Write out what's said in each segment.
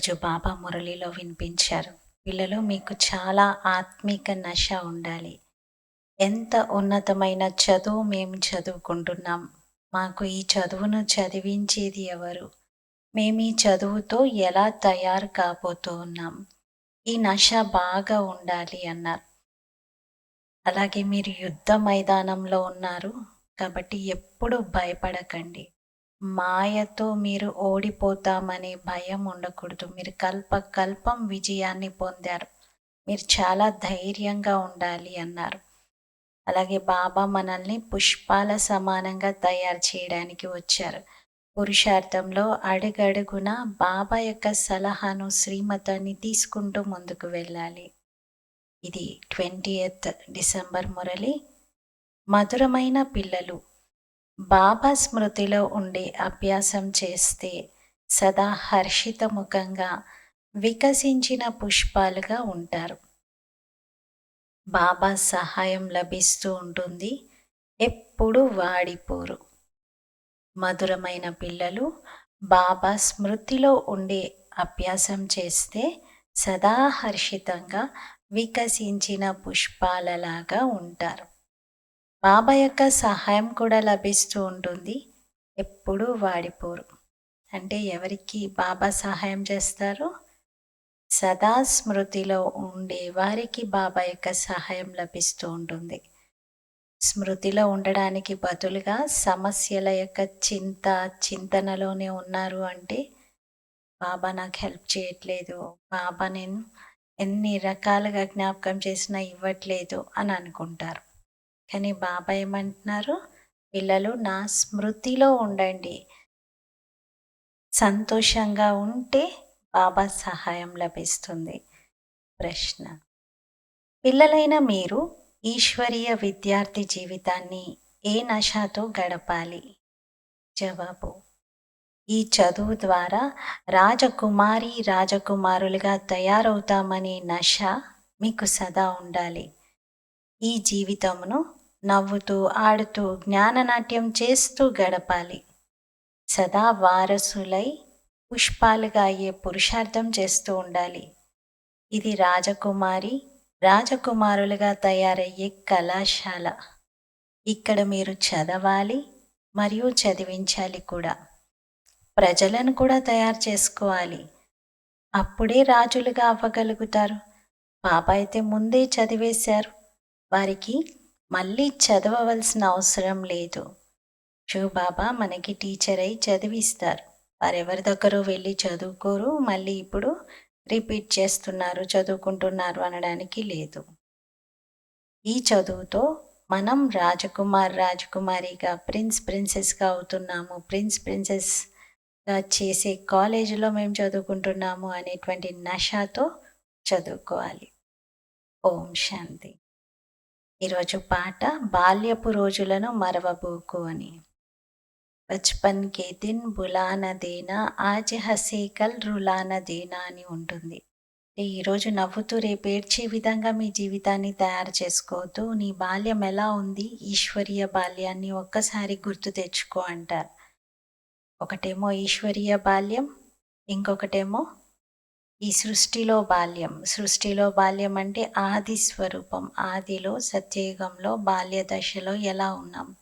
ఈరోజు బాబా మురళిలో వినిపించారు. పిల్లలు మీకు చాలా ఆత్మిక నశ ఉండాలి. ఎంత ఉన్నతమైన చదువు మేము చదువుకుంటున్నాం. మాకు ఈ చదువును చదివించేది ఎవరు? మేము ఈ చదువుతో ఎలా తయారు కాబోతూ ఉన్నాం ఈ నశ బాగా ఉండాలి అన్నారు. అలాగే మీరు యుద్ధ మైదానంలో ఉన్నారు. కాబట్టి ఎప్పుడు భయపడకండి. మాయతో మీరు ఓడిపోతామనే భయం ఉండకూడదు. మీరు కల్ప కల్పం విజయాన్ని పొందారు. మీరు చాలా ధైర్యంగా ఉండాలి అన్నారు. అలాగే బాబా మనల్ని పుష్పాల సమానంగా తయారు చేయడానికి వచ్చారు. పురుషార్థంలో అడుగడుగున బాబా యొక్క సలహాను శ్రీమతాన్ని తీసుకుంటూ ముందుకు వెళ్ళాలి. ఇది ట్వంటీ డిసెంబర్ మురళి. మధురమైన పిల్లలు. బాబా స్మృతిలో ఉండి అభ్యాసం చేస్తే సదా హర్షితముఖంగా వికసించిన పుష్పాలుగా ఉంటారు. బాబా సహాయం లభిస్తూ ఉంటుంది. ఎప్పుడు వాడిపోరు. మధురమైన పిల్లలు బాబా స్మృతిలో ఉండే అభ్యాసం చేస్తే సదా హర్షితంగా వికసించిన పుష్పాలలాగా ఉంటారు. బాబా యొక్క సహాయం కూడా లభిస్తూ ఉంటుంది. ఎప్పుడూ వాడిపోరు. అంటే ఎవరికి బాబా సహాయం చేస్తారు సదా స్మృతిలో ఉండే వారికి బాబా యొక్క సహాయం లభిస్తూ ఉంటుంది. స్మృతిలో ఉండడానికి బదులుగా సమస్యల యొక్క చింత చింతనలోనే ఉన్నారు అంటే బాబా నాకు హెల్ప్ చేయట్లేదు బాబా నేను ఎన్ని రకాలుగా జ్ఞాపకం చేసినా ఇవ్వట్లేదు అని అనుకుంటారు. కానీ బాబా ఏమంటున్నారు? పిల్లలు నా స్మృతిలో ఉండండి. సంతోషంగా ఉంటే బాబా సహాయం లభిస్తుంది. ప్రశ్న. పిల్లలైన మీరు ఈశ్వరీయ విద్యార్థి జీవితాన్ని ఏ నషాతో గడపాలి? జవాబు. ఈ చదువు ద్వారా రాజకుమారి రాజకుమారులుగా తయారవుతామనే నష మీకు సదా ఉండాలి. ఈ జీవితమును నవ్వుతూ ఆడుతూ జ్ఞాననాట్యం చేస్తూ గడపాలి. సదా వారసులై పుష్పాలుగా అయ్యే పురుషార్థం చేస్తూ ఉండాలి. ఇది రాజకుమారి రాజకుమారులుగా తయారయ్యే కళాశాల. ఇక్కడ మీరు చదవాలి మరియు చదివించాలి కూడా. ప్రజలను కూడా తయారు చేసుకోవాలి. అప్పుడే రాజులుగా అవ్వగలుగుతారు. పాప అయితే ముందే చదివేశారు. వారికి మళ్ళీ చదవవలసిన అవసరం లేదు. షూ బాబా మనకి టీచర్ అయి చదివిస్తారు. వారెవరి దగ్గర వెళ్ళి చదువుకోరు మళ్ళీ ఇప్పుడు రిపీట్ చేస్తున్నారు చదువుకుంటున్నారు అనడానికి లేదు. ఈ చదువుతో మనం రాజకుమార్ రాజకుమారిగా ప్రిన్స్ ప్రిన్సెస్గా అవుతున్నాము. ప్రిన్స్ ప్రిన్సెస్గా చేసే కాలేజీలో మేము చదువుకుంటున్నాము అనేటువంటి నషాతో చదువుకోవాలి. ఓం శాంతి. ఈరోజు పాట బాల్యపు రోజులను మరవబోకు అని. బచ్పన్ కే దిన్ బులాన దేనా ఆజ్ హసేకల్ రులాన దేనా అని ఉంటుంది. ఈరోజు నవ్వుతూ రేపేడ్చే విధంగా మీ జీవితాన్ని తయారు చేసుకోవద్దు. నీ బాల్యం ఎలా ఉంది? ఈశ్వరీయ బాల్యాన్ని ఒక్కసారి గుర్తు తెచ్చుకో అంటారు. ఒకటేమో ఈశ్వరీయ బాల్యం ఇంకొకటేమో ఈ సృష్టిలో బాల్యం. సృష్టిలో బాల్యం అంటే ఆది స్వరూపం. ఆదిలో సత్యయుగంలో బాల్య దశలో ఎలా ఉన్నాం?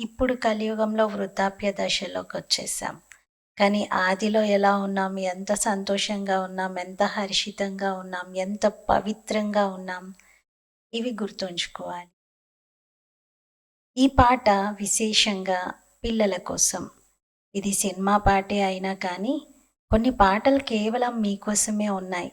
ఇప్పుడు కలియుగంలో వృద్ధాప్య దశలోకి వచ్చేసాం. కానీ ఆదిలో ఎలా ఉన్నాం? ఎంత సంతోషంగా ఉన్నాం? ఎంత హర్షితంగా ఉన్నాం? ఎంత పవిత్రంగా ఉన్నాం? ఇవి గుర్తుంచుకోవాలి. ఈ పాట విశేషంగా పిల్లల కోసం. ఇది సినిమా పాటే అయినా కానీ కొన్ని పాటలు కేవలం మీకోసమే ఉన్నాయి.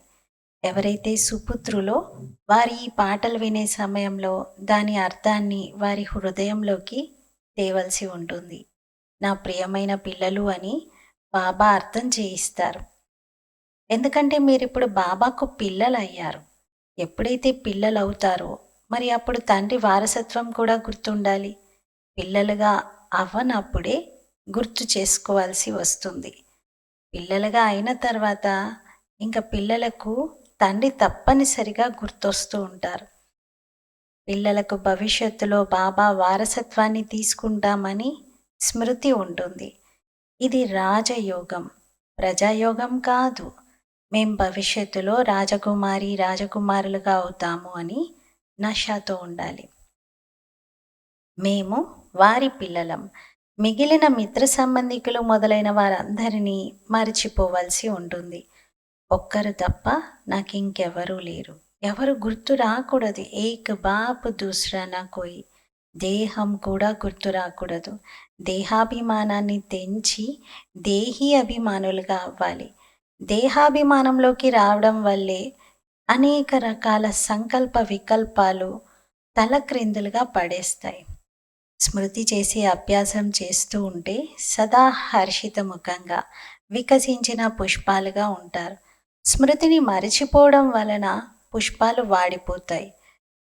ఎవరైతే సుపుత్రులో వారి ఈ పాటలు వినే సమయంలో దాని అర్థాన్ని వారి హృదయంలోకి తేవలసి ఉంటుంది. నా ప్రియమైన పిల్లలు అని బాబా అర్థం చేయిస్తారు. ఎందుకంటే మీరు ఇప్పుడు బాబాకు పిల్లలు అయ్యారు ఎప్పుడైతే పిల్లలు అవుతారో మరి అప్పుడు తండ్రి వారసత్వం కూడా గుర్తుండాలి. పిల్లలుగా అవ్వనప్పుడే గుర్తు చేసుకోవాల్సి వస్తుంది. పిల్లలుగా అయిన తర్వాత ఇంకా పిల్లలకు తండ్రి తప్పనిసరిగా గుర్తొస్తూ ఉంటారు. పిల్లలకు భవిష్యత్తులో బాబా వారసత్వాన్ని తీసుకుంటామని స్మృతి ఉంటుంది. ఇది రాజయోగం. ప్రజాయోగం కాదు. మేం భవిష్యత్తులో రాజకుమారి రాజకుమారులుగా అవుతాము అని నషాతో ఉండాలి. మేము వారి పిల్లలం. మిగిలిన మిత్ర సంబంధికులు మొదలైన వారందరినీ మరిచిపోవలసి ఉంటుంది. ఒక్కరు తప్ప నాకు ఇంకెవరూ లేరు. ఎవరు గుర్తు రాకూడదు. ఏక్ బాప్ దూసరా నా కోయి. దేహం కూడా గుర్తు రాకూడదు. దేహాభిమానాన్ని తెంచి దేహీ అభిమానులుగా అవ్వాలి. దేహాభిమానంలోకి రావడం వల్లే అనేక రకాల సంకల్ప వికల్పాలు తలక్రిందులుగా పడేస్తాయి. స్మృతి చేసే అభ్యాసం చేస్తూ ఉంటే సదా హర్షిత ముఖంగా వికసించిన పుష్పాలుగా ఉంటారు. స్మృతిని మరిచిపోవడం వలన పుష్పాలు వాడిపోతాయి.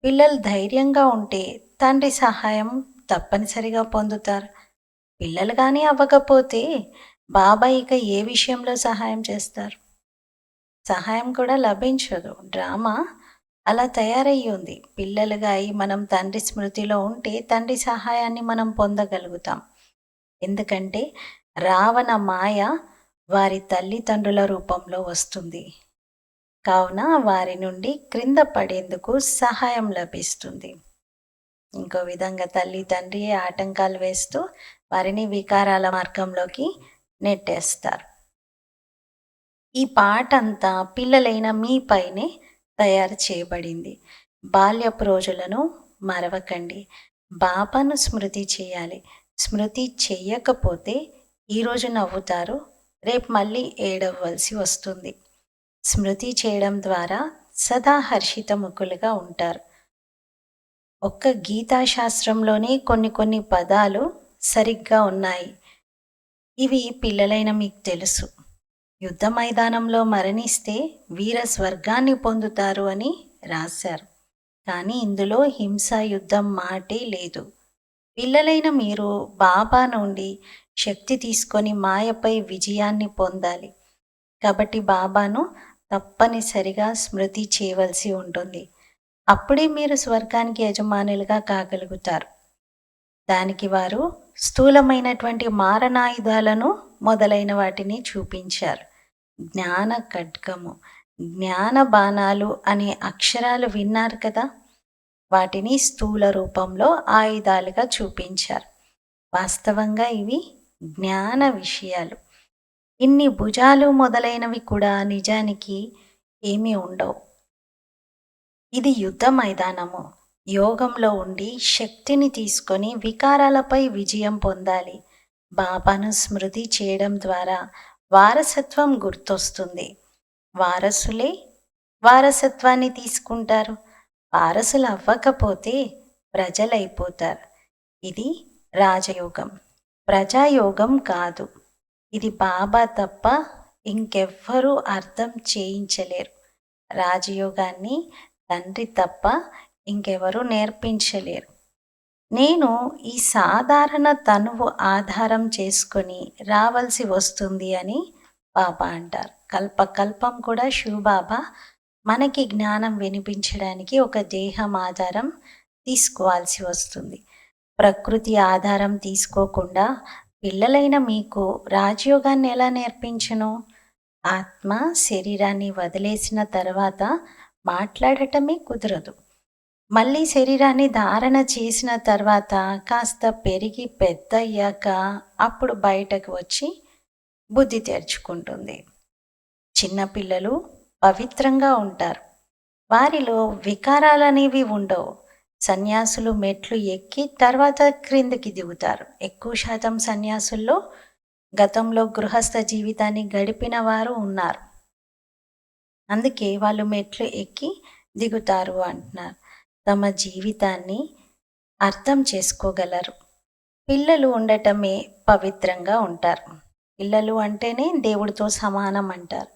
పిల్లలు ధైర్యంగా ఉంటే తండ్రి సహాయం తప్పనిసరిగా పొందుతారు. పిల్లలు కానీ అవ్వకపోతే బాబాయ్ ఇక ఏ విషయంలో సహాయం చేస్తారు? సహాయం కూడా లభించదు. డ్రామా? అలా తయారయ్యి ఉంది పిల్లలుగా అయి మనం తండ్రి స్మృతిలో ఉంటే తండ్రి సహాయాన్ని మనం పొందగలుగుతాం. ఎందుకంటే రావణ మాయ వారి తల్లిదండ్రుల రూపంలో వస్తుంది. కావున వారి నుండి క్రింద పడేందుకు సహాయం లభిస్తుంది. ఇంకో విధంగా తల్లి తండ్రి ఆటంకాలు వేస్తూ వారిని వికారాల మార్గంలోకి నెట్టేస్తారు. ఈ పాటంతా పిల్లలైన మీ పైనే తయారు చేయబడింది. బాల్యపు రోజులను మరవకండి. బాబాను స్మృతి చేయాలి. స్మృతి చేయకపోతే ఈరోజు నవ్వుతారు. రేపు మళ్ళీ ఏడవలసి వస్తుంది. స్మృతి చేయడం ద్వారా సదా హర్షితముఖులుగా ఉంటారు. ఒక్క గీతాశాస్త్రంలోనే కొన్ని కొన్ని పదాలు సరిగ్గా ఉన్నాయి. ఇవి పిల్లలైన మీకు తెలుసు. యుద్ధ మైదానంలో మరణిస్తే వీర స్వర్గాన్ని పొందుతారు అని రాశారు. కానీ ఇందులో హింస యుద్ధం మాటే లేదు. పిల్లలైన మీరు బాబా నుండి శక్తి తీసుకొని మాయపై విజయాన్ని పొందాలి. కాబట్టి బాబాను తప్పనిసరిగా స్మృతి చేయవలసి ఉంటుంది. అప్పుడే మీరు స్వర్గానికి యజమానులుగా కాగలుగుతారు. దానికి వారు స్థూలమైనటువంటి మారణాయుధాలను మొదలైన వాటిని చూపించారు. జ్ఞాన ఖడ్గము జ్ఞాన బాణాలు అనే అక్షరాలు విన్నారు కదా? వాటిని స్థూల రూపంలో ఆయుధాలుగా చూపించారు. వాస్తవంగా ఇవి జ్ఞాన విషయాలు. ఇన్ని భుజాలు మొదలైనవి కూడా నిజానికి ఏమీ ఉండవు. ఇది యుద్ధ మైదానము. యోగంలో ఉండి శక్తిని తీసుకొని వికారాలపై విజయం పొందాలి. బాబాను స్మృతి చేయడం ద్వారా వారసత్వం గుర్తొస్తుంది. వారసులే వారసత్వాన్ని తీసుకుంటారు. వారసులు అవ్వకపోతే ప్రజలైపోతారు. ఇది రాజయోగం. ప్రజాయోగం కాదు. ఇది బాబా తప్ప ఇంకెవ్వరూ అర్థం చేయించలేరు. రాజయోగాన్ని తండ్రి తప్ప ఇంకెవరూ నేర్పించలేరు. నేను ఈ సాధారణ తనువు ఆధారం చేసుకొని రావాల్సి వస్తుంది అని బాబా అంటారు. కల్పకల్పం కూడా శివబాబా మనకి జ్ఞానం వినిపించడానికి ఒక దేహం ఆధారం తీసుకోవాల్సి వస్తుంది. ప్రకృతి ఆధారం తీసుకోకుండా పిల్లలైన మీకు రాజయోగాన్ని ఎలా నేర్పించను? ఆత్మ శరీరాన్ని వదిలేసిన తర్వాత మాట్లాడటమే కుదరదు. మళ్ళీ శరీరాన్ని ధారణ చేసిన తర్వాత కాస్త పెరిగి పెద్దయ్యాక అప్పుడు బయటకు వచ్చి బుద్ధి తెరుచుకుంటుంది. చిన్నపిల్లలు పవిత్రంగా ఉంటారు. వారిలో వికారాలనేవి ఉండవు. సన్యాసులు మెట్లు ఎక్కి తర్వాత క్రిందికి దిగుతారు. ఎక్కువ శాతం సన్యాసుల్లో గతంలో గృహస్థ జీవితాన్ని గడిపిన వారు ఉన్నారు. అందుకే వాళ్ళు మెట్లు ఎక్కి దిగుతారు అంటున్నారు. తమ జీవితాన్ని అర్థం చేసుకోగలరు. పిల్లలు ఉండటమే పవిత్రంగా ఉంటారు. పిల్లలు అంటేనే దేవుడితో సమానం అంటారు.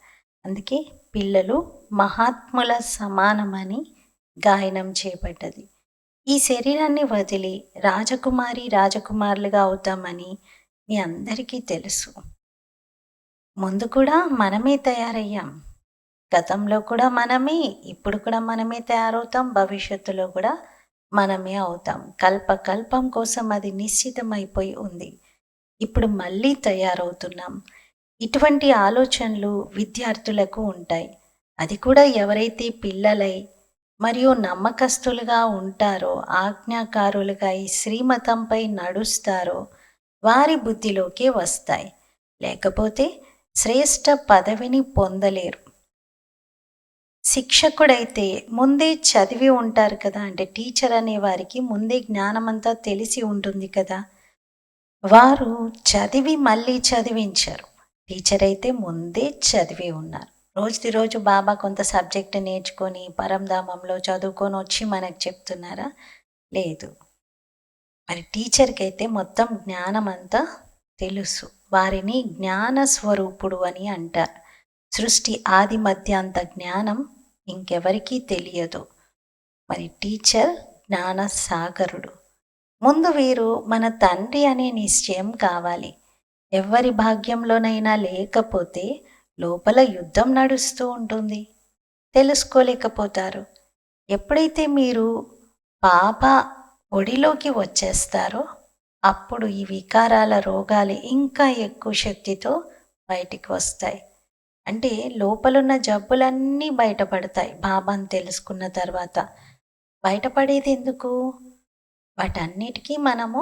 అందుకే పిల్లలు మహాత్ముల సమానమని గాయనం చేపడ్డది. ఈ శరీరాన్ని వదిలి రాజకుమారి రాజకుమారులుగా అవుతామని మీ అందరికీ తెలుసు. ముందు కూడా మనమే తయారయ్యాం. గతంలో కూడా మనమే ఇప్పుడు కూడా మనమే తయారవుతాం భవిష్యత్తులో కూడా మనమే అవుతాం. కల్ప కల్పం కోసం అది నిశ్చితమైపోయి ఉంది. ఇప్పుడు మళ్ళీ తయారవుతున్నాం. ఇటువంటి ఆలోచనలు విద్యార్థులకు ఉంటాయి. అది కూడా ఎవరైతే పిల్లలై మరియు నమ్మకస్తులుగా ఉంటారో ఆజ్ఞాకారులుగా ఈ శ్రీమతంపై నడుస్తారో వారి బుద్ధిలోకి వస్తాయి. లేకపోతే శ్రేష్ఠ పదవిని పొందలేరు. శిక్షకుడైతే ముందే చదివి ఉంటారు కదా అంటే టీచర్ అనే వారికి ముందే జ్ఞానమంతా తెలిసి ఉంటుంది కదా. వారు చదివి మళ్ళీ చదివించారు. టీచర్ అయితే ముందే చదివి ఉన్నారు. రోజుది రోజు బాబా కొంత సబ్జెక్ట్ నేర్చుకొని పరంధామంలో చదువుకొని వచ్చి మనకు చెప్తున్నారా? లేదు. మరి టీచర్కి అయితే మొత్తం జ్ఞానం అంతా తెలుసు. వారిని జ్ఞాన స్వరూపుడు అని అంటారు. సృష్టి ఆది మధ్యాంత జ్ఞానం ఇంకెవరికీ తెలియదు. మరి టీచర్ జ్ఞాన సాగరుడు ముందు వీరు మన తండ్రి అనే నిశ్చయం కావాలి. ఎవరి భాగ్యంలోనైనా లేకపోతే లోపల యుద్ధం నడుస్తూ ఉంటుంది. తెలుసుకోలేకపోతారు. ఎప్పుడైతే మీరు పాప ఒడిలోకి వచ్చేస్తారో అప్పుడు ఈ వికారాల రోగాలు ఇంకా ఎక్కువ శక్తితో బయటికి వస్తాయి. అంటే లోపలున్న జబ్బులన్నీ బయటపడతాయి బాబాని తెలుసుకున్న తర్వాత. బయటపడేది ఎందుకు? వాటన్నిటికీ మనము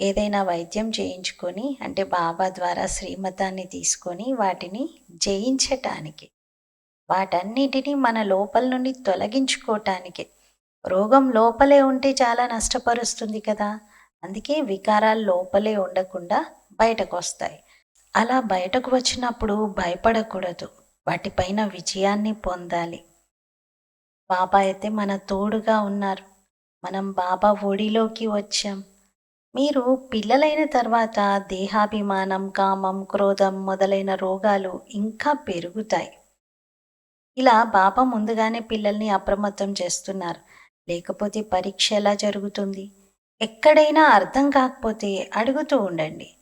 ఏదైనా వైద్యం చేయించుకొని అంటే బాబా ద్వారా శ్రీమతాన్ని తీసుకొని వాటిని జయించటానికి వాటన్నిటిని మన లోపల నుండి తొలగించుకోవటానికి రోగం లోపలే ఉంటే చాలా నష్టపరుస్తుంది కదా. అందుకే వికారాలు లోపలే ఉండకుండా బయటకు వస్తాయి అలా బయటకు వచ్చినప్పుడు భయపడకూడదు. వాటిపైన విజయాన్ని పొందాలి. బాబా అయితే మన తోడుగా ఉన్నారు. మనం బాబా ఒడిలోకి వచ్చాం. మీరు పిల్లలైన తర్వాత దేహాభిమానం కామం క్రోధం మొదలైన రోగాలు ఇంకా పెరుగుతాయి. ఇలా బాబా ముందుగానే పిల్లల్ని అప్రమత్తం చేస్తున్నారు. లేకపోతే పరీక్ష ఎలా జరుగుతుంది? ఎక్కడైనా అర్థం కాకపోతే అడుగుతూ ఉండండి.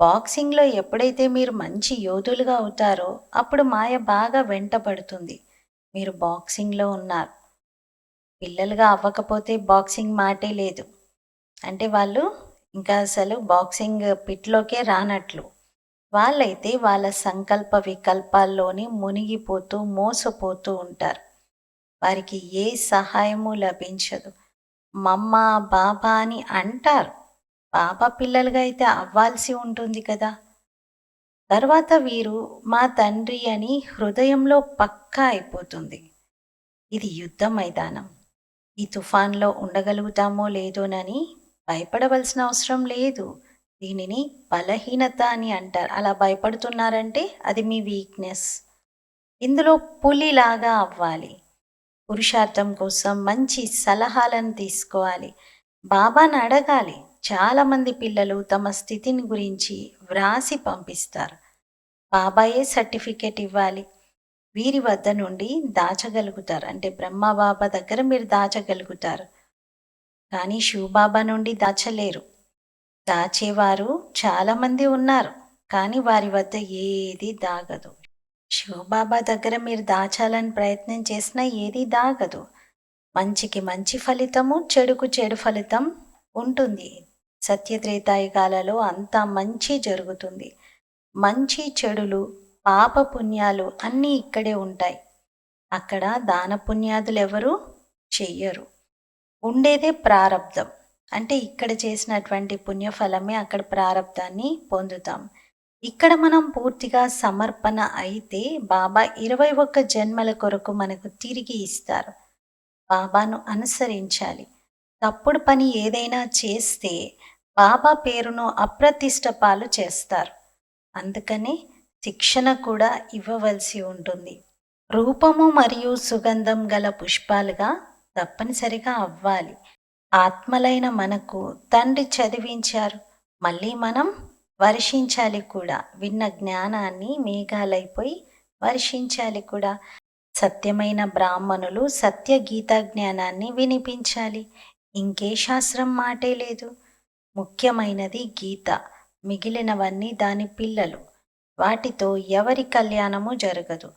బాక్సింగ్లో ఎప్పుడైతే మీరు మంచి యోధులుగా అవుతారో అప్పుడు మాయ బాగా వెంటబడుతుంది మీరు బాక్సింగ్లో ఉన్నారు. పిల్లలుగా అవ్వకపోతే బాక్సింగ్ మాటే లేదు. అంటే వాళ్ళు ఇంకా అసలు బాక్సింగ్ పిట్లోకే రానట్లు. వాళ్ళైతే వాళ్ళ సంకల్ప వికల్పాల్లోని మునిగిపోతూ మోసపోతూ ఉంటారు. వారికి ఏ సహాయము లభించదు. మమ్మ బాబా అని అంటారు. బాబా పిల్లలుగా అయితే అవ్వాల్సి ఉంటుంది కదా. తర్వాత వీరు మా తండ్రి అని హృదయంలో పక్కా అయిపోతుంది. ఇది యుద్ధ మైదానం. ఈ తుఫాన్లో ఉండగలుగుతామో లేదోనని భయపడవలసిన అవసరం లేదు. దీనిని బలహీనత అని అంటారు. అలా భయపడుతున్నారంటే అది మీ వీక్నెస్. ఇందులో పులిలాగా అవ్వాలి. పురుషార్థం కోసం మంచి సలహాలను తీసుకోవాలి. బాబాను అడగాలి. చాలామంది పిల్లలు తమ స్థితిని గురించి వ్రాసి పంపిస్తారు. బాబాయే సర్టిఫికేట్ ఇవ్వాలి. వీరి వద్ద నుండి దాచగలుగుతారు. అంటే బ్రహ్మ బాబా దగ్గర మీరు దాచగలుగుతారు. కానీ శివబాబా నుండి దాచలేరు. దాచేవారు చాలామంది ఉన్నారు. కానీ వారి వద్ద ఏది దాగదు. శివబాబా దగ్గర మీరు దాచాలని ప్రయత్నం చేసినా ఏది దాగదు. మంచికి మంచి ఫలితము చెడుకు చెడు ఫలితం ఉంటుంది. సత్యత్రేతాయుగాలలో అంతా మంచి జరుగుతుంది. మంచి చెడులు పాప పుణ్యాలు అన్నీ ఇక్కడే ఉంటాయి. అక్కడ దాన పుణ్యాదులు ఎవరు చెయ్యరు. ఉండేదే ప్రారంధం అంటే ఇక్కడ చేసినటువంటి పుణ్యఫలమే అక్కడ ప్రారంధాన్ని పొందుతాం. ఇక్కడ మనం పూర్తిగా సమర్పణ అయితే బాబా ఇరవై ఒక్క జన్మల కొరకు మనకు తిరిగి ఇస్తారు. బాబాను అనుసరించాలి. తప్పుడు పని ఏదైనా చేస్తే బాబా పేరును అప్రతిష్ట పాలు చేస్తారు. అందుకని శిక్షణ కూడా ఇవ్వవలసి ఉంటుంది. రూపము మరియు సుగంధం గల పుష్పాలుగా తప్పనిసరిగా అవ్వాలి. ఆత్మలైన మనకు తండ్రి చదివించారు. మళ్ళీ మనం వర్షించాలి కూడా. విన్న జ్ఞానాన్ని మేఘాలైపోయి వర్షించాలి కూడా. సత్యమైన బ్రాహ్మణులు సత్య గీతా జ్ఞానాన్ని వినిపించాలి. ఇంకే శాస్త్రం మాటే లేదు. ముఖ్యమైనది గీత. మిగిలినవన్నీ దాని పిల్లలు. వాటితో ఎవరి కళ్యాణము జరగదు.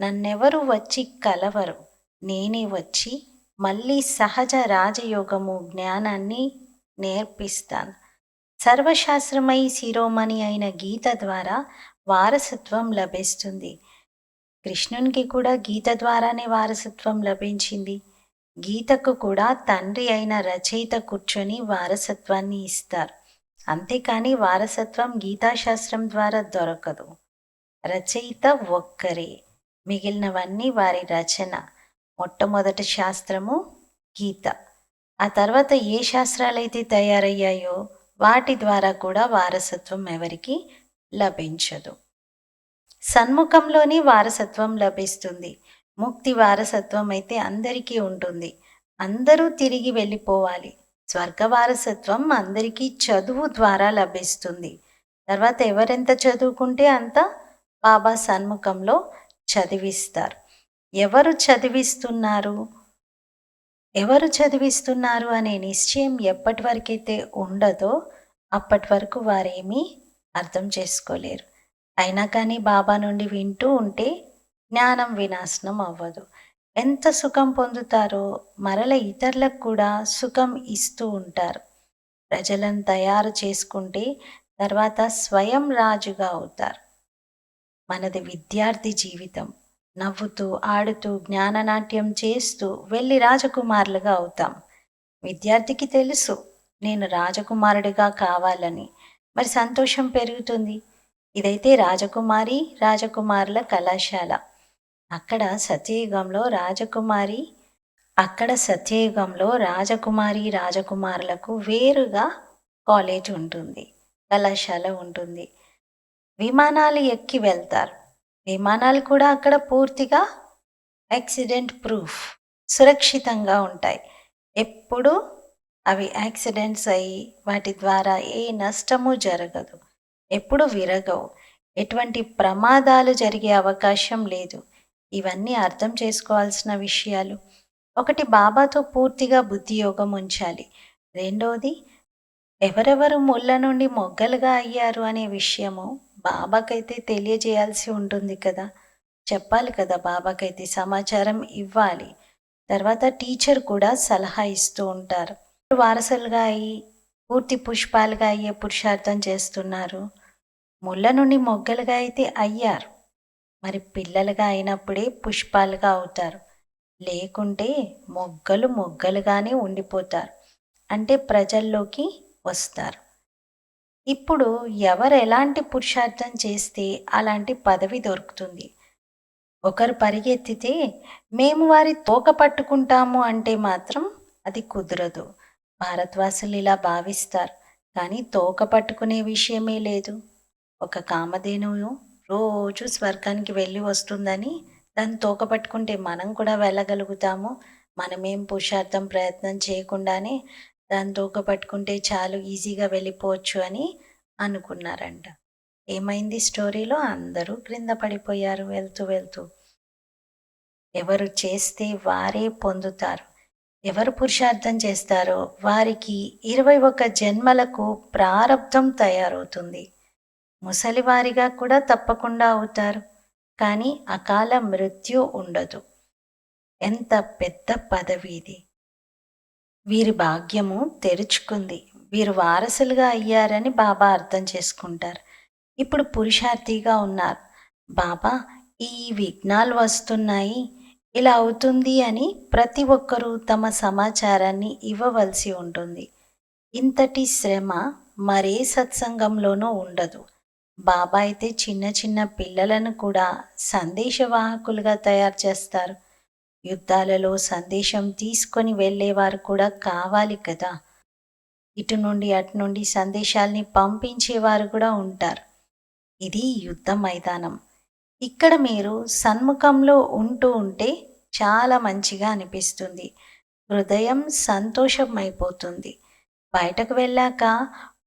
నన్నెవరు వచ్చి కలవరు. నేనే వచ్చి మళ్ళీ సహజ రాజయోగము జ్ఞానాన్ని నేర్పిస్తాను. సర్వశాస్త్రమై శిరోమణి అయిన గీత ద్వారా వారసత్వం లభిస్తుంది. కృష్ణునికి కూడా గీత ద్వారానే వారసత్వం లభించింది. గీతకు కూడా తండ్రి అయిన రచయిత కూర్చొని వారసత్వాన్ని ఇస్తారు. అంతేకాని వారసత్వం గీతాశాస్త్రం ద్వారా దొరకదు. రచయిత ఒక్కరే. మిగిలినవన్నీ వారి రచన. మొట్టమొదటి శాస్త్రము గీత. ఆ తర్వాత ఏ శాస్త్రాలైతే తయారయ్యాయో వాటి ద్వారా కూడా వారసత్వం ఎవరికి లభించదు. సన్ముఖంలోని వారసత్వం లభిస్తుంది. ముక్తి వారసత్వం అయితే అందరికీ ఉంటుంది. అందరూ తిరిగి వెళ్ళిపోవాలి. స్వర్గ వారసత్వం అందరికీ చదువు ద్వారా లభిస్తుంది. తర్వాత ఎవరెంత చదువుకుంటే అంత బాబా సన్ముఖంలో చదివిస్తారు. ఎవరు చదివిస్తున్నారు? ఎవరు చదివిస్తున్నారు అనే నిశ్చయం ఎప్పటి వరకైతే ఉండదో అప్పటి వరకు వారేమీ అర్థం చేసుకోలేరు. అయినా కానీ బాబా నుండి వింటూ ఉంటే జ్ఞానం వినాశనం అవ్వదు. ఎంత సుఖం పొందుతారో మరల ఇతరులకు కూడా సుఖం ఇస్తూ ఉంటారు. ప్రజలను తయారు చేసుకుంటే తర్వాత స్వయం రాజుగా అవుతారు. మనది విద్యార్థి జీవితం. నవ్వుతూ ఆడుతూ జ్ఞాననాట్యం చేస్తూ వెళ్ళి రాజకుమారులుగా అవుతాం. విద్యార్థికి తెలుసు నేను రాజకుమారుడిగా కావాలని. మరి సంతోషం పెరుగుతుంది. ఇదైతే రాజకుమారి రాజకుమారుల కళాశాల. అక్కడ సత్యయుగంలో రాజకుమారి అక్కడ సత్యయుగంలో రాజకుమారి రాజకుమారులకు వేరుగా కాలేజ్ ఉంటుంది. కళాశాల ఉంటుంది. విమానాలు ఎక్కి వెళ్తారు. విమానాలు కూడా అక్కడ పూర్తిగా యాక్సిడెంట్ ప్రూఫ్ సురక్షితంగా ఉంటాయి. ఎప్పుడు అవి యాక్సిడెంట్స్ అయ్యి వాటి ద్వారా ఏ నష్టము జరగదు. ఎప్పుడు విరగవు. ఎటువంటి ప్రమాదాలు జరిగే అవకాశం లేదు. ఇవన్నీ అర్థం చేసుకోవాల్సిన విషయాలు. ఒకటి బాబాతో పూర్తిగా బుద్ధి యోగం ఉంచాలి. రెండవది ఎవరెవరు ముళ్ళ నుండి మొగ్గలుగా అయ్యారు అనే విషయము బాబాకైతే తెలియజేయాల్సి ఉంటుంది కదా. చెప్పాలి కదా బాబాకైతే సమాచారం ఇవ్వాలి. తర్వాత టీచర్ కూడా సలహా ఇస్తూ ఉంటారు. వారసులుగా అయ్యి పూర్తి పుష్పాలుగా అయ్యే పురుషార్థం చేస్తున్నారు? ముళ్ళ నుండి మొగ్గలుగా అయితే అయ్యారు. మరి పిల్లలుగా అయినప్పుడే పుష్పాలుగా అవుతారు. లేకుంటే మొగ్గలు మొగ్గలుగానే ఉండిపోతారు. అంటే ప్రజల్లోకి వస్తారు. ఇప్పుడు ఎవరు ఎలాంటి పురుషార్థం చేస్తే అలాంటి పదవి దొరుకుతుంది. ఒకరు పరిగెత్తితే మేము వారి తోక పట్టుకుంటాము అంటే మాత్రం అది కుదరదు. భారతవాసులు ఇలా భావిస్తారు. కానీ తోక పట్టుకునే విషయమే లేదు. ఒక కామధేనువు రోజు స్వర్గానికి వెళ్ళి వస్తుందని దాన్ని తోక పట్టుకుంటే మనం కూడా వెళ్ళగలుగుతాము. మనమేం పురుషార్థం ప్రయత్నం చేయకుండానే దాన్ని తోక పట్టుకుంటే చాలు ఈజీగా వెళ్ళిపోవచ్చు అని అనుకున్నారంట. ఏమైంది స్టోరీలో? అందరూ క్రింద పడిపోయారు వెళ్తూ వెళ్తూ. ఎవరు చేస్తే వారే పొందుతారు. ఎవరు పురుషార్థం చేస్తారో వారికి ఇరవై ఒక జన్మలకు ప్రారంధం తయారవుతుంది. ముసలివారిగా కూడా తప్పకుండా అవుతారు. కానీ అకాల మృత్యు ఉండదు. ఎంత పెద్ద పదవి ఇది. వీరి భాగ్యము తెరుచుకుంది. వీరు వారసులుగా అయ్యారని బాబా అర్థం చేసుకుంటారు. ఇప్పుడు పురుషార్థిగా ఉన్నారు. బాబా ఈ విఘ్నాలు వస్తున్నాయి. ఇలా అవుతుంది అని ప్రతి ఒక్కరూ తమ సమాచారాన్ని ఇవ్వవలసి ఉంటుంది. ఇంతటి శ్రమ మరే సత్సంగంలోనూ ఉండదు. బాబా అయితే చిన్న చిన్న పిల్లలను కూడా సందేశవాహకులుగా తయారు చేస్తారు. యుద్ధాలలో సందేశం తీసుకొని వెళ్ళేవారు కూడా కావాలి కదా. ఇటు నుండి అటు నుండి సందేశాల్ని పంపించేవారు కూడా ఉంటారు. ఇది యుద్ధ మైదానం. ఇక్కడ మీరు సన్ముఖంలో ఉంటూ ఉంటే చాలా మంచిగా అనిపిస్తుంది. హృదయం సంతోషం అయిపోతుంది బయటకు వెళ్ళాక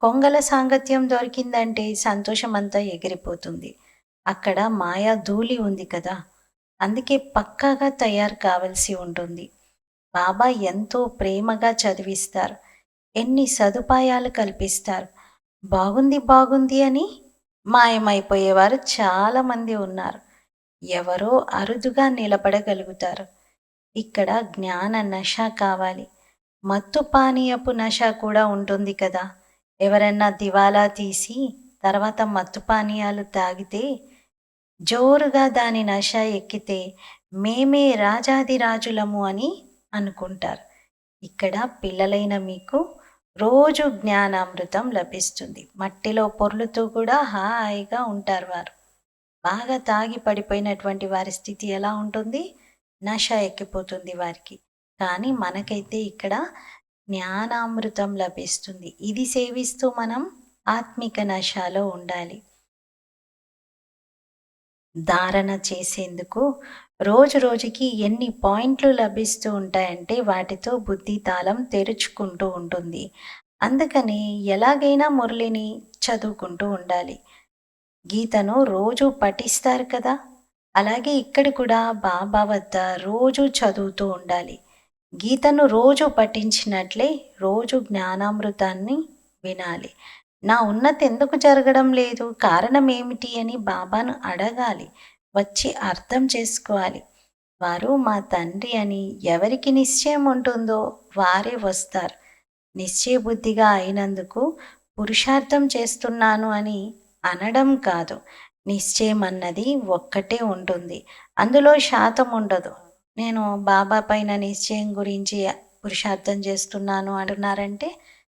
కొంగల సాంగత్యం దొరికిందంటే సంతోషమంతా ఎగిరిపోతుంది. అక్కడ మాయా ధూళి ఉంది కదా. అందుకే పక్కాగా తయారు కావలసి ఉంటుంది. బాబా ఎంతో ప్రేమగా చదివిస్తారు. ఎన్ని సదుపాయాలు కల్పిస్తారు. బాగుంది బాగుంది అని మాయమైపోయేవారు చాలామంది ఉన్నారు. ఎవరో అరుదుగా నిలబడగలుగుతారు. ఇక్కడ జ్ఞాన నష కావాలి. మత్తు పానీయపు నష కూడా ఉంటుంది కదా. ఎవరన్నా దివాలా తీసి తర్వాత మత్తు పానీయాలు తాగితే జోరుగా దాని నష ఎక్కితే మేమే రాజాదిరాజులము అని అనుకుంటారు. ఇక్కడ పిల్లలైన మీకు రోజు జ్ఞానామృతం లభిస్తుంది. మట్టిలో పొర్లుతూ కూడా హాయిగా ఉంటారు వారు. బాగా తాగి పడిపోయినటువంటి వారి స్థితి ఎలా ఉంటుంది? నష ఎక్కిపోతుంది వారికి. కానీ మనకైతే ఇక్కడ జ్ఞానామృతం లభిస్తుంది. ఇది సేవిస్తూ మనం ఆత్మిక నశాలో ఉండాలి. ధారణ చేసేందుకు రోజు రోజుకి ఎన్ని పాయింట్లు లభిస్తూ ఉంటాయంటే వాటితో బుద్ధి తాళం తెరుచుకుంటూ ఉంటుంది. అందుకని ఎలాగైనా మురళిని చదువుకుంటూ ఉండాలి. గీతను రోజు పఠిస్తారు కదా? అలాగే ఇక్కడ కూడా బాబా వద్ద రోజు చదువుతూ ఉండాలి. గీతను రోజు పఠించినట్లే రోజు జ్ఞానామృతాన్ని వినాలి. నా ఉన్నతి ఎందుకు జరగడం లేదు? కారణం ఏమిటి అని బాబాను అడగాలి. వచ్చి అర్థం చేసుకోవాలి. వారు మా తండ్రి అని ఎవరికి నిశ్చయం ఉంటుందో వారే వస్తారు. నిశ్చయ బుద్ధిగా అయినందుకు పురుషార్థం చేస్తున్నాను అని అనడం కాదు. నిశ్చయం అన్నది ఒక్కటే ఉంటుంది. అందులో శాతం ఉండదు నేను బాబా పైన నిశ్చయం గురించి పురుషార్థం చేస్తున్నాను అంటున్నారంటే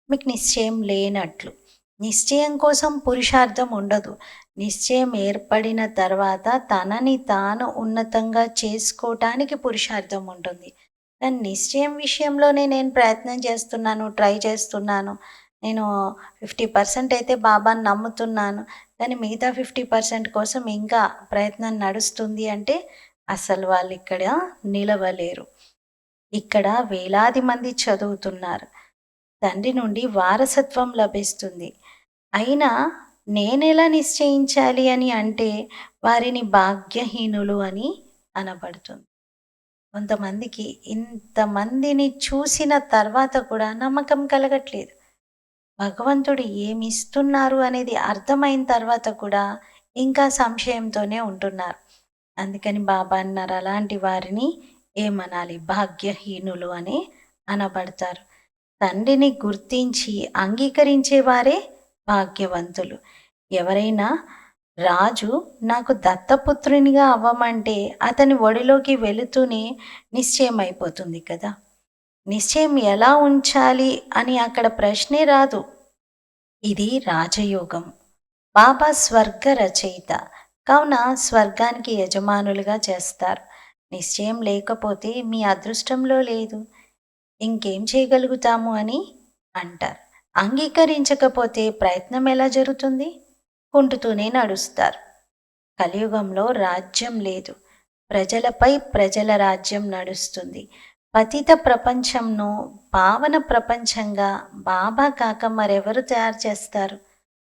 మీకు నిశ్చయం లేనట్లు. నిశ్చయం కోసం పురుషార్థం ఉండదు. నిశ్చయం ఏర్పడిన తర్వాత తనని తాను ఉన్నతంగా చేసుకోవటానికి పురుషార్థం ఉంటుంది. కానీ నిశ్చయం విషయంలోనే నేను ప్రయత్నం చేస్తున్నాను ట్రై చేస్తున్నాను. నేను ఫిఫ్టీ పర్సెంట్ అయితే బాబాని నమ్ముతున్నాను. కానీ మిగతా ఫిఫ్టీ పర్సెంట్ కోసం ఇంకా ప్రయత్నం నడుస్తుంది అంటే అసలు వాళ్ళు ఇక్కడ నిలవలేరు. ఇక్కడ వేలాది మంది చదువుతున్నారు. తండ్రి నుండి వారసత్వం లభిస్తుంది. అయినా నేనెలా నిశ్చయించాలి అని అంటే వారిని భాగ్యహీనులు అని అనబడుతుంది. కొంతమందికి ఇంతమందిని చూసిన తర్వాత కూడా నమ్మకం కలగట్లేదు. భగవంతుడు ఏమి ఇస్తున్నారు అనేది అర్థమైన తర్వాత కూడా ఇంకా సంశయంతోనే ఉంటున్నారు. అందుకని బాబా అన్నారు అలాంటి వారిని ఏమనాలి? భాగ్యహీనులు అని అనబడతారు. తండ్రిని గుర్తించి అంగీకరించేవారే భాగ్యవంతులు. ఎవరైనా రాజు నాకు దత్తపుత్రునిగా అవ్వమంటే అతని ఒడిలోకి వెళుతూనే నిశ్చయం అయిపోతుంది కదా? నిశ్చయం ఎలా ఉంచాలి? అని అక్కడ ప్రశ్నే రాదు. ఇది రాజయోగం. బాబా స్వర్గ రచయిత కావున స్వర్గానికి యజమానులుగా చేస్తారు. నిశ్చయం లేకపోతే మీ అదృష్టంలో లేదు. ఇంకేం చేయగలుగుతాము అని అంటారు. అంగీకరించకపోతే ప్రయత్నం ఎలా జరుగుతుంది? కుంటుతూనే నడుస్తారు. కలియుగంలో రాజ్యం లేదు. ప్రజలపై ప్రజల రాజ్యం నడుస్తుంది. పతిత ప్రపంచంను పావన ప్రపంచంగా బాబా కాక మరెవరు తయారు చేస్తారు?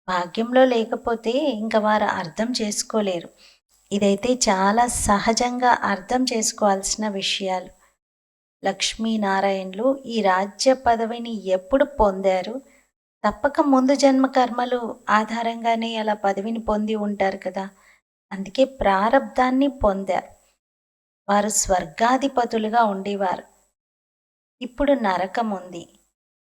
భాగ్యంలో లేకపోతే ఇంక వారు అర్థం చేసుకోలేరు. ఇదైతే చాలా సహజంగా అర్థం చేసుకోవాల్సిన విషయాలు. లక్ష్మీనారాయణలు ఈ రాజ్య పదవిని ఎప్పుడు పొందారు? తప్పక ముందు జన్మ కర్మలు ఆధారంగానే అలా పదవిని పొంది ఉంటారు కదా? అందుకే ప్రారంధాన్ని పొందారు. వారు స్వర్గాధిపతులుగా ఉండేవారు. ఇప్పుడు నరకం ఉంది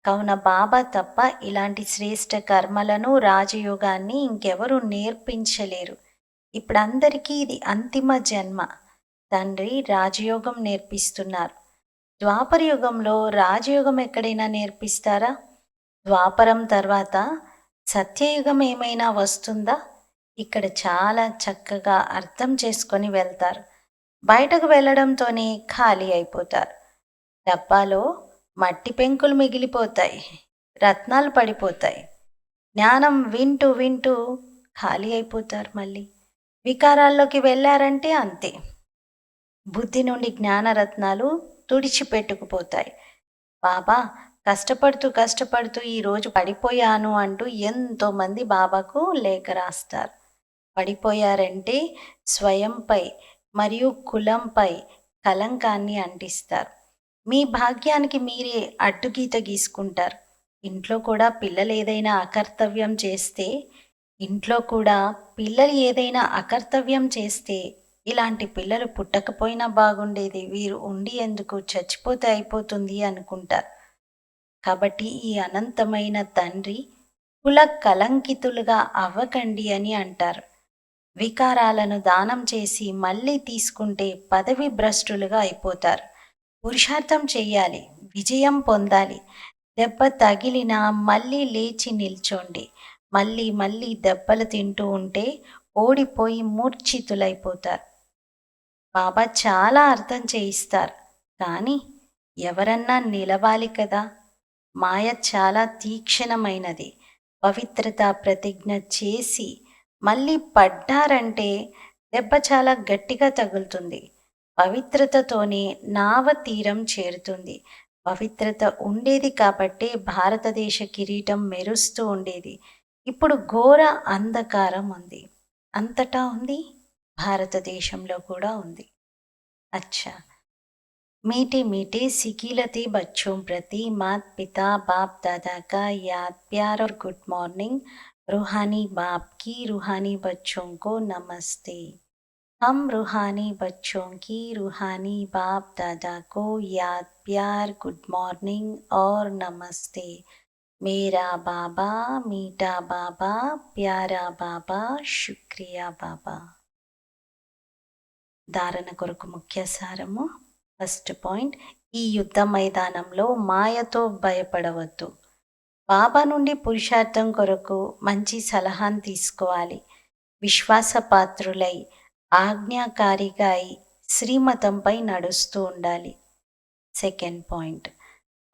కావున బాబా తప్ప ఇలాంటి శ్రేష్ట కర్మలను రాజయోగాన్ని ఇంకెవరు నేర్పించలేరు. ఇప్పుడు అందరికీ ఇది అంతిమ జన్మ. తండ్రి రాజయోగం నేర్పిస్తున్నారు. ద్వాపర యుగంలో రాజయోగం ఎక్కడైనా నేర్పిస్తారా? ద్వాపరం తర్వాత సత్యయుగం ఏమైనా వస్తుందా? ఇక్కడ చాలా చక్కగా అర్థం చేసుకొని వెళ్తారు. బయటకు వెళ్ళడంతోనే ఖాళీ అయిపోతారు. డబ్బాలో మట్టి పెంకులు మిగిలిపోతాయి రత్నాలు పడిపోతాయి. జ్ఞానం వింటూ వింటూ ఖాళీ అయిపోతారు మళ్ళీ. వికారాల్లోకి వెళ్ళారంటే అంతే. బుద్ధి నుండి జ్ఞానరత్నాలు తుడిచిపెట్టుకుపోతాయి. బాబా కష్టపడుతూ కష్టపడుతూ ఈరోజు పడిపోయాను అంటూ ఎంతోమంది బాబాకు లేఖ రాస్తారు. పడిపోయారంటే స్వయంపై మరియు కులంపై కలంకాన్ని అంటిస్తారు. మీ భాగ్యానికి మీరే అడ్డుగీత గీసుకుంటారు. ఇంట్లో కూడా పిల్లలు ఏదైనా అకర్తవ్యం చేస్తే ఇంట్లో కూడా పిల్లలు ఏదైనా అకర్తవ్యం చేస్తే ఇలాంటి పిల్లలు పుట్టకపోయినా బాగుండేది. వీరు ఉండి ఎందుకు చచ్చిపోతే అయిపోతుంది అనుకుంటారు. కాబట్టి ఈ అనంతమైన తండ్రి కుల కలంకితులుగా అవ్వకండి అని అంటారు. వికారాలను దానం చేసి మళ్ళీ తీసుకుంటే పదవి భ్రష్టులుగా అయిపోతారు. పురుషార్థం చెయ్యాలి విజయం పొందాలి. దెబ్బ తగిలినా మళ్ళీ లేచి నిల్చోండి. మళ్ళీ మళ్ళీ దెబ్బలు తింటూ ఉంటే ఓడిపోయి మూర్ఛితులైపోతారు. బాబా చాలా అర్థం చేయిస్తారు. కానీ ఎవరన్నా నిలవాలి కదా? మాయ చాలా తీక్షణమైనది. పవిత్రత ప్రతిజ్ఞ చేసి మళ్ళీ పడ్డారంటే దెబ్బ చాలా గట్టిగా తగులుతుంది. పవిత్రతతోనే నావ తీరం చేరుతుంది పవిత్రత ఉండేది కాబట్టే భారతదేశ కిరీటం మెరుస్తూ ఉండేది ఇప్పుడు ఘోర అంధకారం ఉంది అంతటా ఉంది భారతదేశంలో కూడా ఉంది అచ్చా मीठे मीठे सिकीलते बच्चों प्रति मात पिता बाप दादा का याद प्यार और गुड मॉर्निंग रूहानी बाप की रूहानी बच्चों को नमस्ते हम रूहानी बच्चों की रूहानी बाप दादा को याद प्यार गुड मॉर्निंग और नमस्ते मेरा बाबा मीठा बाबा प्यारा बाबा शुक्रिया बाबा ధారణ కొరకు ముఖ్య సారము ఫస్ట్ పాయింట్ ఈ యుద్ధ మైదానంలో మాయతో భయపడవద్దు బాబా నుండి పురుషార్థం కొరకు మంచి సలహాను తీసుకోవాలి విశ్వాసపాత్రులై ఆజ్ఞాకారిగా అయి శ్రీమతంపై నడుస్తూ ఉండాలి. Second point.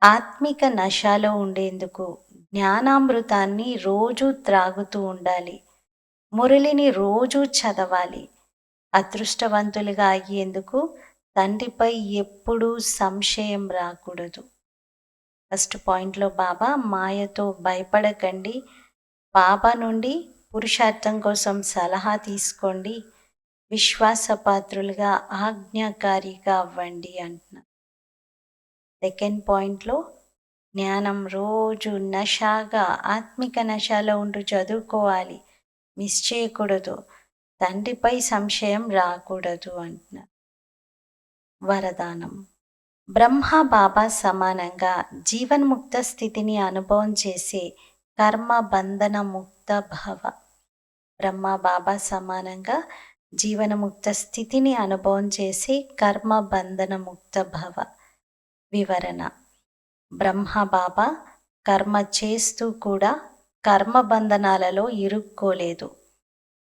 ఆత్మిక నశాలో ఉండేందుకు జ్ఞానామృతాన్ని రోజు త్రాగుతూ ఉండాలి. మురళిని రోజు చదవాలి. అదృష్టవంతులుగా అయ్యేందుకు తండ్రిపై ఎప్పుడూ సంశయం రాకూడదు. ఫస్ట్ పాయింట్లో బాబా మాయతో భయపడకండి. బాబా నుండి పురుషార్థం కోసం సలహా తీసుకోండి. విశ్వాసపాత్రులుగా ఆజ్ఞాకారిగా అవ్వండి అంటున్నారు సెకండ్ పాయింట్లో జ్ఞానం రోజు నషాగా ఆత్మిక నషాలో ఉంటూ చదువుకోవాలి. మిస్ చేయకూడదు తండ్రిపై సంశయం రాకూడదు అంటున్నారు వరదానం. బ్రహ్మ బాబా సమానంగా జీవన్ముక్త స్థితిని అనుభవం చేసే కర్మ బంధన ముక్త భావ. బ్రహ్మ బాబా సమానంగా జీవనముక్త స్థితిని అనుభవం చేసి కర్మ బంధనముక్త భవ. వివరణ. బ్రహ్మ బాబా కర్మ చేస్తూ కూడా కర్మ బంధనాలలో ఇరుక్కోలేదు.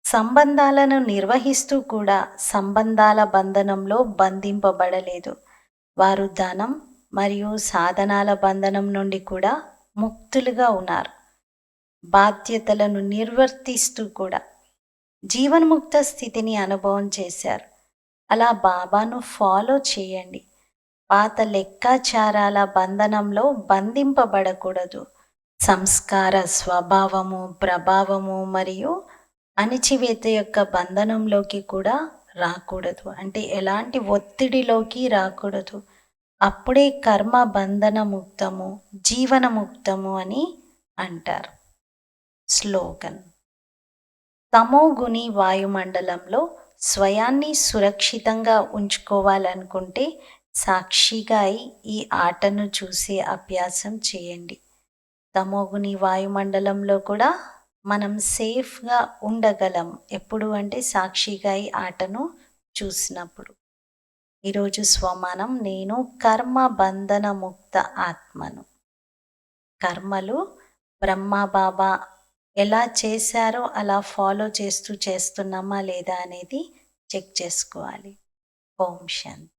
సంబంధాలను నిర్వహిస్తూ కూడా సంబంధాల బంధనంలో బంధింపబడలేదు. వారు ధనం మరియు సాధనాల బంధనం నుండి కూడా ముక్తులుగా ఉన్నారు. బాధ్యతలను నిర్వర్తిస్తూ కూడా జీవన్ముక్త స్థితిని అనుభవం చేశారు. అలా బాబాను ఫాలో చేయండి. పాత లెక్కాచారాల బంధనంలో బంధింపబడకూడదు. సంస్కార స్వభావము ప్రభావము మరియు అణిచివేత యొక్క బంధనంలోకి కూడా రాకూడదు. అంటే ఎలాంటి ఒత్తిడిలోకి రాకూడదు. అప్పుడే కర్మ బంధనముక్తము జీవనముక్తము అని అంటారు. స్లోగన్. తమోగుని వాయుమండలంలో స్వయాన్ని సురక్షితంగా ఉంచుకోవాలనుకుంటే సాక్షిగా ఈ ఆటను చూసే అభ్యాసం చేయండి. తమోగుని వాయుమండలంలో కూడా మనం సేఫ్గా ఉండగలం ఎప్పుడు అంటే సాక్షిగా ఈ ఆటను చూసినప్పుడు. ఈరోజు స్వమానం నేను కర్మ బంధన ముక్త ఆత్మను. కర్మలు బ్రహ్మ బాబా ఎలా చేశారో అలా ఫాలో చేస్తూ చేస్తున్నామా లేదా అనేది చెక్ చేసుకోవాలి. ఓం శాంతి.